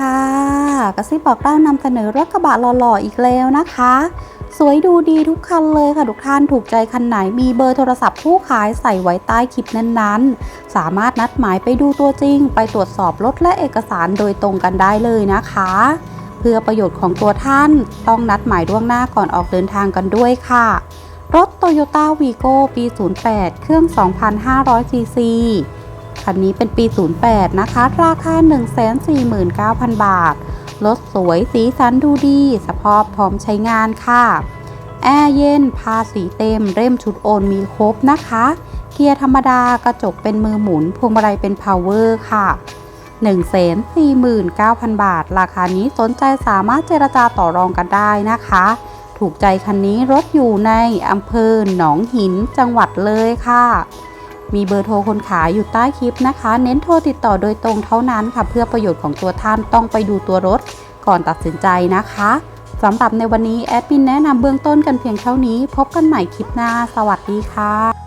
ค่ะกระซิบบอกเล่านำเสนอรถกระบะหล่อๆอีกแล้วนะคะ สวยดูดีทุกคันเลยค่ะทุกท่านถูกใจคันไหนมีเบอร์โทรศัพท์ผู้ขายใส่ไว้ใต้คลิปนั้นๆ สามารถนัดหมายไปดูตัวจริง ไปตรวจสอบรถและเอกสารโดยตรงกันได้เลยนะคะ เพื่อประโยชน์ของตัวท่านต้องนัดหมายล่วงหน้าก่อนออกเดินทางกันด้วยค่ะ รถ Toyota Vigo ปี 08 เครื่อง 2,500ซีซี คันนี้เป็นปี 08 นะคะ ราคา 149,000 บาท รถสวยสีสันดูดี สภาพพร้อมใช้งานค่ะ แอร์เย็น ภาษีเต็ม เร่มชุดโอนมีครบนะคะ เกียร์ธรรมดากระจกเป็นมือหมุน พวงมาลัยเป็นพาวเวอร์ค่ะ 149,000 บาท ราคานี้สนใจสามารถเจรจาต่อรองกันได้นะคะ ถูกใจคันนี้รถอยู่ในอำเภอหนองหินจังหวัดเลยค่ะ มีเบอร์โทรคนขายอยู่ใต้คลิปนะคะ เน้นโทรติดต่อโดยตรงเท่านั้นค่ะ เพื่อประโยชน์ของตัวท่านต้องไปดูตัวรถก่อนตัดสินใจนะคะสำหรับในวันนี้แอดมินแนะนำเบื้องต้นกันเพียงเท่านี้ พบกันใหม่คลิปหน้า สวัสดีค่ะ